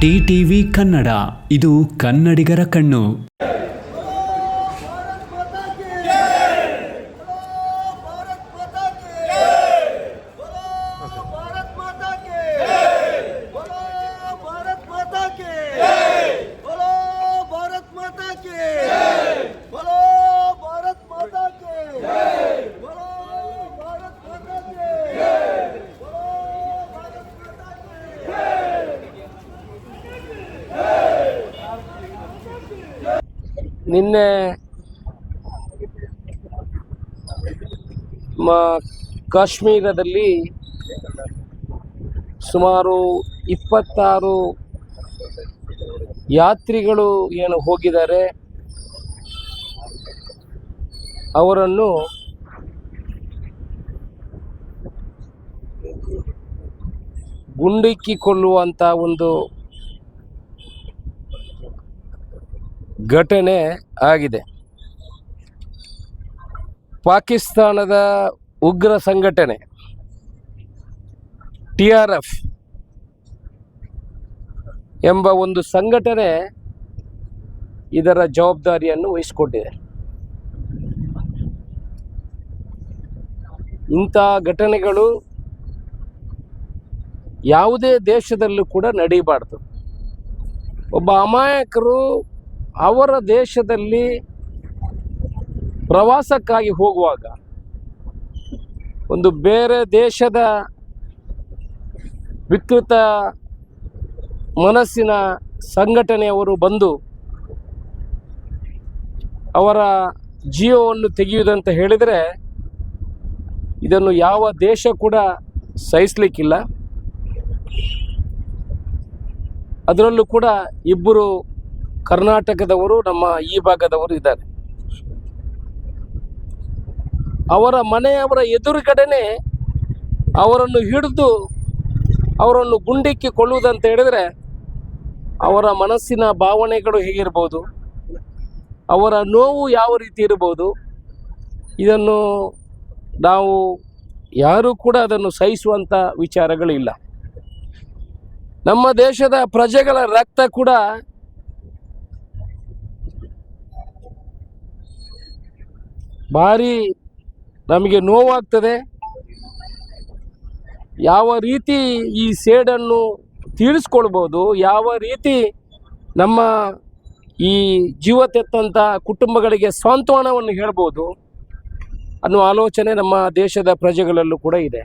D TV Kannada. ಇದು ಕನ್ನಡಿಗರ ಕಣ್ಣು. ನಿನ್ನೆ ಕಾಶ್ಮೀರದಲ್ಲಿ ಸುಮಾರು ಇಪ್ಪತ್ತಾರು ಯಾತ್ರಿಗಳು ಏನು ಹೋಗಿದ್ದಾರೆ ಅವರನ್ನು ಗುಂಡಿಕ್ಕಿಕೊಳ್ಳುವಂಥ ಒಂದು ಘಟನೆ ಆಗಿದೆ. ಪಾಕಿಸ್ತಾನದ ಉಗ್ರ ಸಂಘಟನೆ, ಟಿ ಆರ್ ಎಫ್ ಎಂಬ ಒಂದು ಸಂಘಟನೆ ಇದರ ಜವಾಬ್ದಾರಿಯನ್ನು ವಹಿಸಿಕೊಂಡಿದೆ. ಇಂಥ ಘಟನೆಗಳು ಯಾವುದೇ ದೇಶದಲ್ಲೂ ಕೂಡ ನಡೀಬಾರ್ದು. ಒಬ್ಬ ಅಮಾಯಕರು ಅವರ ದೇಶದಲ್ಲಿ ಪ್ರವಾಸಕ್ಕಾಗಿ ಹೋಗುವಾಗ ಒಂದು ಬೇರೆ ದೇಶದ ವಿಕೃತ ಮನಸ್ಸಿನ ಸಂಘಟನೆಯವರು ಬಂದು ಅವರ ಜೀವವನ್ನು ತೆಗೆಯುವುದಂತ ಹೇಳಿದರೆ ಇದನ್ನು ಯಾವ ದೇಶ ಕೂಡ ಸಹಿಸಲಿಕ್ಕಿಲ್ಲ. ಅದರಲ್ಲೂ ಕೂಡ ಇಬ್ಬರು ಕರ್ನಾಟಕದವರು, ನಮ್ಮ ಈ ಭಾಗದವರು ಇದ್ದಾರೆ. ಅವರ ಮನೆಯವರ ಎದುರುಗಡೆನೆ ಅವರನ್ನು ಹಿಡಿದು ಅವರನ್ನು ಗುಂಡಿಕ್ಕಿ ಕೊಳ್ಳುವುದಂತ ಹೇಳಿದರೆ ಅವರ ಮನಸ್ಸಿನ ಭಾವನೆಗಳು ಹೇಗಿರ್ಬೋದು? ಅವರ ನೋವು ಯಾವ ರೀತಿ ಇರ್ಬೋದು? ಇದನ್ನು ನಾವು ಯಾರೂ ಕೂಡ ಅದನ್ನು ಸಹಿಸುವಂಥ ವಿಚಾರಗಳಿಲ್ಲ. ನಮ್ಮ ದೇಶದ ಪ್ರಜೆಗಳ ರಕ್ತ ಕೂಡ ಭಾರಿ ನಮಗೆ ನೋವಾಗ್ತದೆ. ಯಾವ ರೀತಿ ಈ ಸೇಡನ್ನು ತೀರಿಸ್ಕೊಳ್ಬೋದು, ಯಾವ ರೀತಿ ನಮ್ಮ ಈ ಜೀವ ತೆತ್ತಂಥ ಕುಟುಂಬಗಳಿಗೆ ಸಾಂತ್ವನವನ್ನು ಹೇಳ್ಬೋದು ಅನ್ನೋ ಆಲೋಚನೆ ನಮ್ಮ ದೇಶದ ಪ್ರಜೆಗಳಲ್ಲೂ ಕೂಡ ಇದೆ.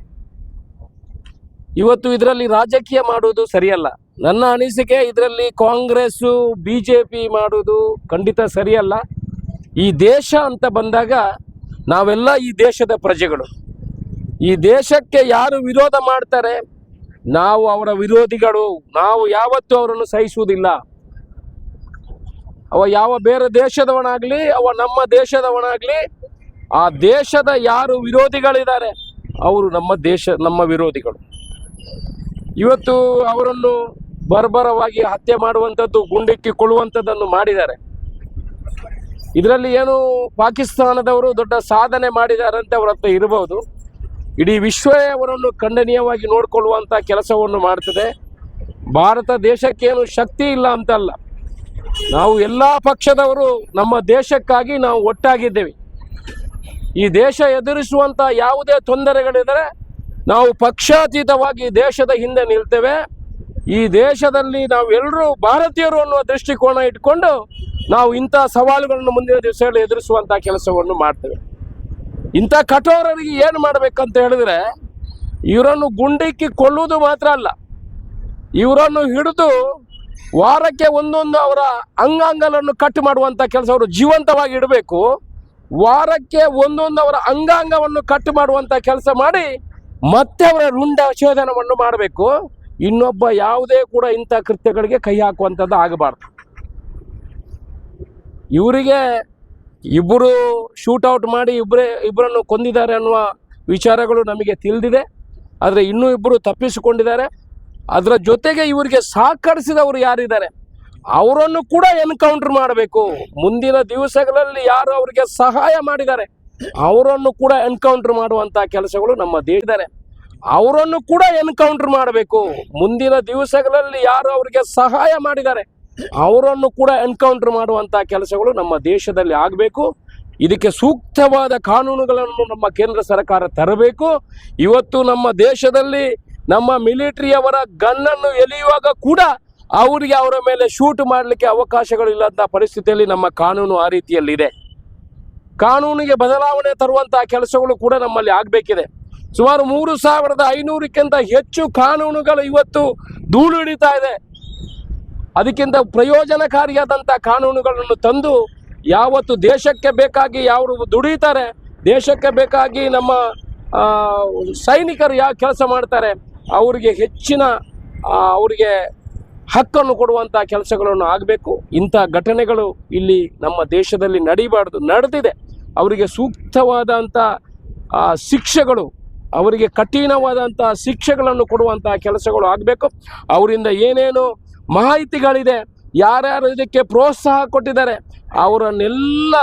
ಇವತ್ತು ಇದರಲ್ಲಿ ರಾಜಕೀಯ ಮಾಡುವುದು ಸರಿಯಲ್ಲ. ನನ್ನ ಅನಿಸಿಕೆ ಇದರಲ್ಲಿ ಕಾಂಗ್ರೆಸ್ಸು ಬಿ ಜೆ ಪಿ ಮಾಡುವುದು ಖಂಡಿತ ಸರಿಯಲ್ಲ. ಈ ದೇಶ ಅಂತ ಬಂದಾಗ ನಾವೆಲ್ಲ ಈ ದೇಶದ ಪ್ರಜೆಗಳು. ಈ ದೇಶಕ್ಕೆ ಯಾರು ವಿರೋಧ ಮಾಡ್ತಾರೆ? ನಾವು ಅವರ ವಿರೋಧಿಗಳು. ನಾವು ಯಾವತ್ತೂ ಅವರನ್ನು ಸಹಿಸುವುದಿಲ್ಲ. ಅವ ಯಾವ ಬೇರೆ ದೇಶದವನಾಗಲಿ, ಅವ ನಮ್ಮ ದೇಶದವನಾಗಲಿ, ಆ ದೇಶದ ಯಾರು ವಿರೋಧಿಗಳಿದ್ದಾರೆ, ಅವರು ನಮ್ಮ ದೇಶ, ನಮ್ಮ ವಿರೋಧಿಗಳು. ಇವತ್ತು ಅವರನ್ನು ಬರ್ಬರವಾಗಿ ಹತ್ಯೆ ಮಾಡುವಂಥದ್ದು ಗುಂಡಿಕ್ಕಿಕೊಳ್ಳುವಂಥದ್ದನ್ನು ಮಾಡಿದ್ದಾರೆ. ಇದರಲ್ಲಿ ಏನು ಪಾಕಿಸ್ತಾನದವರು ದೊಡ್ಡ ಸಾಧನೆ ಮಾಡಿದ್ದಾರೆ ಅಂತ ಅವ್ರ ಹತ್ರ ಇರಬಹುದು. ಇಡೀ ವಿಶ್ವವೇ ಅವರನ್ನು ಖಂಡನೀಯವಾಗಿ ನೋಡಿಕೊಳ್ಳುವಂಥ ಕೆಲಸವನ್ನು ಮಾಡ್ತದೆ. ಭಾರತ ದೇಶಕ್ಕೇನು ಶಕ್ತಿ ಇಲ್ಲ ಅಂತಲ್ಲ. ನಾವು ಎಲ್ಲ ಪಕ್ಷದವರು ನಮ್ಮ ದೇಶಕ್ಕಾಗಿ ನಾವು ಒಟ್ಟಾಗಿದ್ದೇವೆ. ಈ ದೇಶ ಎದುರಿಸುವಂಥ ಯಾವುದೇ ತೊಂದರೆಗಳಿದ್ದರೆ ನಾವು ಪಕ್ಷಾತೀತವಾಗಿ ದೇಶದ ಹಿಂದೆ ನಿಲ್ತೇವೆ. ಈ ದೇಶದಲ್ಲಿ ನಾವು ಎಲ್ಲರೂ ಭಾರತೀಯರು ಅನ್ನುವ ದೃಷ್ಟಿಕೋನ ಇಟ್ಕೊಂಡು ನಾವು ಇಂಥ ಸವಾಲುಗಳನ್ನು ಮುಂದಿನ ದಿವಸಗಳಲ್ಲಿ ಎದುರಿಸುವಂಥ ಕೆಲಸವನ್ನು ಮಾಡ್ತೇವೆ. ಇಂಥ ಕಠೋರರಿಗೆ ಏನು ಮಾಡಬೇಕಂತ ಹೇಳಿದ್ರೆ, ಇವರನ್ನು ಗುಂಡಿಕ್ಕಿ ಕೊಳ್ಳುವುದು ಮಾತ್ರ ಅಲ್ಲ, ಇವರನ್ನು ಹಿಡಿದು ವಾರಕ್ಕೆ ಒಂದೊಂದು ಅವರ ಅಂಗಾಂಗಗಳನ್ನು ಕಟ್ ಮಾಡುವಂಥ ಕೆಲಸ ಅವರು ಜೀವಂತವಾಗಿ ಇಡಬೇಕು. ವಾರಕ್ಕೆ ಒಂದೊಂದು ಅವರ ಅಂಗಾಂಗವನ್ನು ಕಟ್ ಮಾಡುವಂಥ ಕೆಲಸ ಮಾಡಿ ಮತ್ತೆ ಅವರ ರುಂಡ ಶೋಧನವನ್ನು ಮಾಡಬೇಕು. ಇನ್ನೊಬ್ಬ ಯಾವುದೇ ಕೂಡ ಇಂಥ ಕೃತ್ಯಗಳಿಗೆ ಕೈ ಹಾಕುವಂಥದ್ದು ಆಗಬಾರ್ದು. ಇವರಿಗೆ ಇಬ್ಬರು ಶೂಟೌಟ್ ಮಾಡಿ ಇಬ್ಬರೇ ಇಬ್ಬರನ್ನು ಕೊಂದಿದ್ದಾರೆ ಅನ್ನುವ ವಿಚಾರಗಳು ನಮಗೆ ತಿಳಿದಿದೆ. ಆದರೆ ಇನ್ನೂ ಇಬ್ಬರು ತಪ್ಪಿಸಿಕೊಂಡಿದ್ದಾರೆ. ಅದರ ಜೊತೆಗೆ ಇವರಿಗೆ ಸಹಕರಿಸಿದವರು ಯಾರಿದ್ದಾರೆ? ಅವರನ್ನು ಕೂಡ ಎನ್ಕೌಂಟರ್ ಮಾಡಬೇಕು. ಮುಂದಿನ ದಿವಸಗಳಲ್ಲಿ ಯಾರು ಅವರಿಗೆ ಸಹಾಯ ಮಾಡಿದ್ದಾರೆ? ಅವರನ್ನು ಕೂಡ ಎನ್ಕೌಂಟರ್ ಮಾಡುವಂಥ ಕೆಲಸಗಳು ನಮ್ಮ ದೇಶದಾರೆ ಅವರನ್ನು ಕೂಡ ಎನ್ಕೌಂಟರ್ ಮಾಡಬೇಕು. ಮುಂದಿನ ದಿವಸಗಳಲ್ಲಿ ಯಾರು ಅವರಿಗೆ ಸಹಾಯ ಮಾಡಿದ್ದಾರೆ? ಅವರನ್ನು ಕೂಡ ಎನ್ಕೌಂಟರ್ ಮಾಡುವಂತಹ ಕೆಲಸಗಳು ನಮ್ಮ ದೇಶದಲ್ಲಿ ಆಗಬೇಕು. ಇದಕ್ಕೆ ಸೂಕ್ತವಾದ ಕಾನೂನುಗಳನ್ನು ನಮ್ಮ ಕೇಂದ್ರ ಸರ್ಕಾರ ತರಬೇಕು. ಇವತ್ತು ನಮ್ಮ ದೇಶದಲ್ಲಿ ನಮ್ಮ ಮಿಲಿಟರಿಯವರ ಗನ್ನನ್ನು ಎಲಿಯುವಾಗ ಕೂಡ ಅವರಿಗೆ ಅವರ ಮೇಲೆ ಶೂಟ್ ಮಾಡಲಿಕ್ಕೆ ಅವಕಾಶಗಳು ಅವಕಾಶಗಳಿಲ್ಲದ ಪರಿಸ್ಥಿತಿಯಲ್ಲಿ ನಮ್ಮ ಕಾನೂನು ಆ ರೀತಿಯಲ್ಲಿದೆ. ಕಾನೂನಿಗೆ ಬದಲಾವಣೆ ತರುವಂತಹ ಕೆಲಸಗಳು ಕೂಡ ನಮ್ಮಲ್ಲಿ ಆಗಬೇಕಿದೆ. ಸುಮಾರು ಮೂರು ಸಾವಿರದ ಐನೂರಕ್ಕಿಂತ ಹೆಚ್ಚು ಕಾನೂನುಗಳು ಇವತ್ತು ಧೂಳು ಹಿಡಿತಾ ಇದೆ. ಅದಕ್ಕಿಂತ ಪ್ರಯೋಜನಕಾರಿಯಾದಂಥ ಕಾನೂನುಗಳನ್ನು ತಂದು ಯಾವತ್ತು ದೇಶಕ್ಕೆ ಬೇಕಾಗಿ ಯಾರು ದುಡಿತಾರೆ, ದೇಶಕ್ಕೆ ಬೇಕಾಗಿ ನಮ್ಮ ಸೈನಿಕರು ಯಾವ ಕೆಲಸ ಮಾಡ್ತಾರೆ, ಅವರಿಗೆ ಹೆಚ್ಚಿನ ಅವರಿಗೆ ಹಕ್ಕನ್ನು ಕೊಡುವಂಥ ಕೆಲಸಗಳನ್ನು ಆಗಬೇಕು. ಇಂಥ ಘಟನೆಗಳು ಇಲ್ಲಿ ನಮ್ಮ ದೇಶದಲ್ಲಿ ನಡೀಬಾರ್ದು, ನಡೆದಿದೆ. ಅವರಿಗೆ ಸೂಕ್ತವಾದಂಥ ಶಿಕ್ಷೆಗಳು, ಅವರಿಗೆ ಕಠಿಣವಾದಂಥ ಶಿಕ್ಷೆಗಳನ್ನು ಕೊಡುವಂಥ ಕೆಲಸಗಳು ಆಗಬೇಕು. ಅವರಿಂದ ಏನೇನು ಮಾಹಿತಿಗಳಿದೆ. ಯಾರ್ಯಾರು ಇದಕ್ಕೆ ಪ್ರೋತ್ಸಾಹ ಕೊಟ್ಟಿದ್ದಾರೆ, ಅವರನ್ನೆಲ್ಲ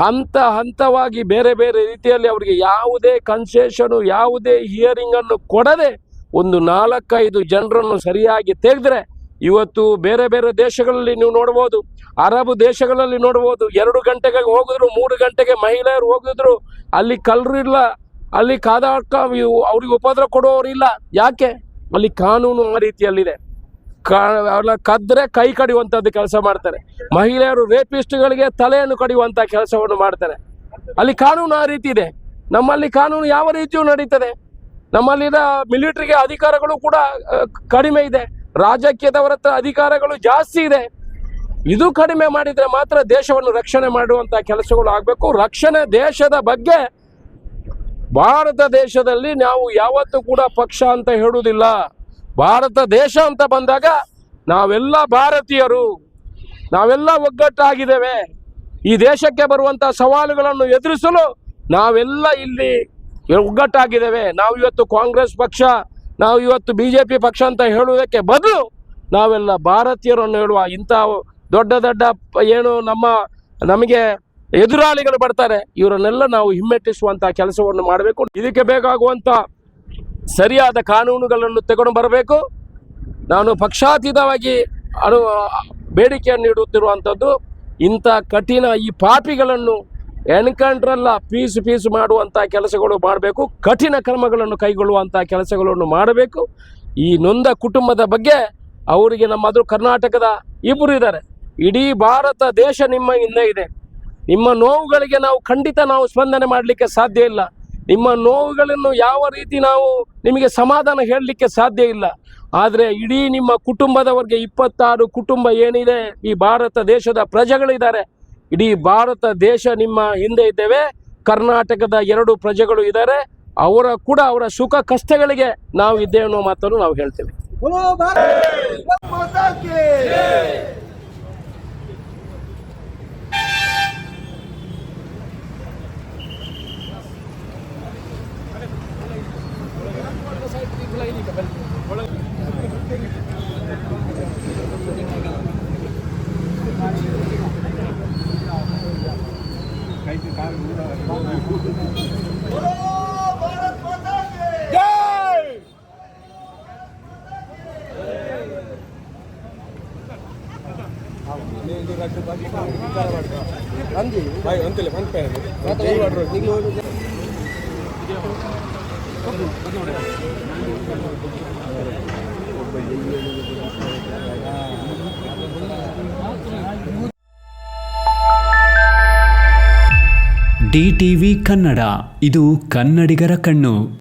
ಹಂತ ಹಂತವಾಗಿ ಬೇರೆ ಬೇರೆ ರೀತಿಯಲ್ಲಿ ಅವರಿಗೆ ಯಾವುದೇ ಕನ್ಸೆಷನು ಯಾವುದೇ ಹಿಯರಿಂಗನ್ನು ಕೊಡದೆ ಒಂದು ನಾಲ್ಕೈದು ಜನರನ್ನು ಸರಿಯಾಗಿ ತೆಗೆದ್ರೆ, ಇವತ್ತು ಬೇರೆ ಬೇರೆ ದೇಶಗಳಲ್ಲಿ ನೀವು ನೋಡ್ಬೋದು, ಅರಬ್ ದೇಶಗಳಲ್ಲಿ ನೋಡ್ಬೋದು, ಎರಡು ಗಂಟೆಗೆ ಹೋಗಿದ್ರು, ಮೂರು ಗಂಟೆಗೆ ಮಹಿಳೆಯರು ಹೋಗಿದ್ರು, ಅಲ್ಲಿ ಕಲ್ರಿಲ್ಲ ಅಲ್ಲಿ ಕಾದಾಡ್ಕ ಅವ್ರಿಗೆ ಉಪದ್ರ ಕೊಡುವವರಿಲ್ಲ ಯಾಕೆ? ಅಲ್ಲಿ ಕಾನೂನು ಆ ರೀತಿಯಲ್ಲಿದೆ. ಕಾ ಅವ್ರನ್ನ ಕದ್ರೆ ಕೈ ಕಡಿಯುವಂಥದ್ದು ಕೆಲಸ ಮಾಡ್ತಾರೆ. ಮಹಿಳೆಯರು ರೇಪಿಸ್ಟ್ಗಳಿಗೆ ತಲೆಯನ್ನು ಕಡಿಯುವಂಥ ಕೆಲಸವನ್ನು ಮಾಡ್ತಾರೆ. ಅಲ್ಲಿ ಕಾನೂನು ಆ ರೀತಿ ಇದೆ. ನಮ್ಮಲ್ಲಿ ಕಾನೂನು ಯಾವ ರೀತಿಯೂ ನಡೀತದೆ. ನಮ್ಮಲ್ಲಿನ ಮಿಲಿಟರಿಗೆ ಅಧಿಕಾರಗಳು ಕೂಡ ಕಡಿಮೆ ಇದೆ. ರಾಜಕೀಯದವರ ಹತ್ರ ಅಧಿಕಾರಗಳು ಜಾಸ್ತಿ ಇದೆ. ಇದು ಕಡಿಮೆ ಮಾಡಿದರೆ ಮಾತ್ರ ದೇಶವನ್ನು ರಕ್ಷಣೆ ಮಾಡುವಂಥ ಕೆಲಸಗಳು ಆಗಬೇಕು. ರಕ್ಷಣೆ ದೇಶದ ಬಗ್ಗೆ ಭಾರತ ದೇಶದಲ್ಲಿ ನಾವು ಯಾವತ್ತೂ ಕೂಡ ಪಕ್ಷ ಅಂತ ಹೇಳುವುದಿಲ್ಲ. ಭಾರತ ದೇಶ ಅಂತ ಬಂದಾಗ ನಾವೆಲ್ಲ ಭಾರತೀಯರು, ನಾವೆಲ್ಲ ಒಗ್ಗಟ್ಟಾಗಿದ್ದೇವೆ. ಈ ದೇಶಕ್ಕೆ ಬರುವಂಥ ಸವಾಲುಗಳನ್ನು ಎದುರಿಸಲು ನಾವೆಲ್ಲ ಇಲ್ಲಿ ಒಗ್ಗಟ್ಟಾಗಿದ್ದೇವೆ. ನಾವು ಇವತ್ತು ಕಾಂಗ್ರೆಸ್ ಪಕ್ಷ, ನಾವು ಇವತ್ತು ಬಿ ಜೆ ಪಿ ಪಕ್ಷ ಅಂತ ಹೇಳುವುದಕ್ಕೆ ಬದಲು ನಾವೆಲ್ಲ ಭಾರತೀಯರನ್ನು ಹೇಳುವ ಇಂಥ ದೊಡ್ಡ ದೊಡ್ಡ ಏನು ನಮ್ಮ, ನಮಗೆ ಎದುರಾಳಿಗಳು ಬರ್ತಾರೆ. ಇವರನ್ನೆಲ್ಲ ನಾವು ಹಿಮ್ಮೆಟ್ಟಿಸುವಂಥ ಕೆಲಸವನ್ನು ಮಾಡಬೇಕು. ಇದಕ್ಕೆ ಬೇಕಾಗುವಂಥ ಸರಿಯಾದ ಕಾನೂನುಗಳನ್ನು ತಗೊಂಡು ಬರಬೇಕು. ನಾನು ಪಕ್ಷಾತೀತವಾಗಿ ಅನು, ಬೇಡಿಕೆಯನ್ನು ನೀಡುತ್ತಿರುವಂಥದ್ದು, ಇಂಥ ಕಠಿಣ ಈ ಪಾಪಿಗಳನ್ನು ಎನ್ಕಂಟ್ರಲ್ಲ ಪೀಸ್ ಪೀಸು ಮಾಡುವಂಥ ಕೆಲಸಗಳು ಮಾಡಬೇಕು. ಕಠಿಣ ಕ್ರಮಗಳನ್ನು ಕೈಗೊಳ್ಳುವಂಥ ಕೆಲಸಗಳನ್ನು ಮಾಡಬೇಕು. ಈ ನೊಂದ ಕುಟುಂಬದ ಬಗ್ಗೆ ಅವರಿಗೆ ನಮ್ಮದು ಕರ್ನಾಟಕದ ಇಬ್ಬರು ಇದ್ದಾರೆ. ಇಡೀ ಭಾರತ ದೇಶ ನಿಮ್ಮ ಹಿಂದೆ ಇದೆ. ನಿಮ್ಮ ನೋವುಗಳಿಗೆ ನಾವು ಖಂಡಿತ ನಾವು ಸ್ಪಂದನೆ ಮಾಡಲಿಕ್ಕೆ ಸಾಧ್ಯ ಇಲ್ಲ. ನಿಮ್ಮ ನೋವುಗಳನ್ನು ಯಾವ ರೀತಿ ನಾವು ನಿಮಗೆ ಸಮಾಧಾನ ಹೇಳಲಿಕ್ಕೆ ಸಾಧ್ಯ ಇಲ್ಲ. ಆದರೆ ಇಡೀ ನಿಮ್ಮ ಕುಟುಂಬದವರಿಗೆ ಇಪ್ಪತ್ತಾರು ಕುಟುಂಬ ಏನಿದೆ, ಈ ಭಾರತ ದೇಶದ ಪ್ರಜೆಗಳಿದ್ದಾರೆ. ಇಡೀ ಭಾರತ ದೇಶ ನಿಮ್ಮ ಹಿಂದೆ ಇದ್ದೇವೆ. ಕರ್ನಾಟಕದ ಎರಡು ಪ್ರಜೆಗಳು ಇದ್ದಾರೆ. ಅವರ ಕೂಡ ಅವರ ಸುಖ ಕಷ್ಟಗಳಿಗೆ ನಾವು ಇದ್ದೇವೆ ಅನ್ನೋ ಮಾತನ್ನು ನಾವು ಹೇಳ್ತೇವೆ. ನಂಜು ಬಾಯ್ ಅಂತಲ್ಲ ಮನ್ಪಾಯ್ ಮತ್ತೆ ಏನ್ ಡಿಟಿವಿ ಕನ್ನಡ. ಇದು ಕನ್ನಡಿಗರ ಕಣ್ಣು.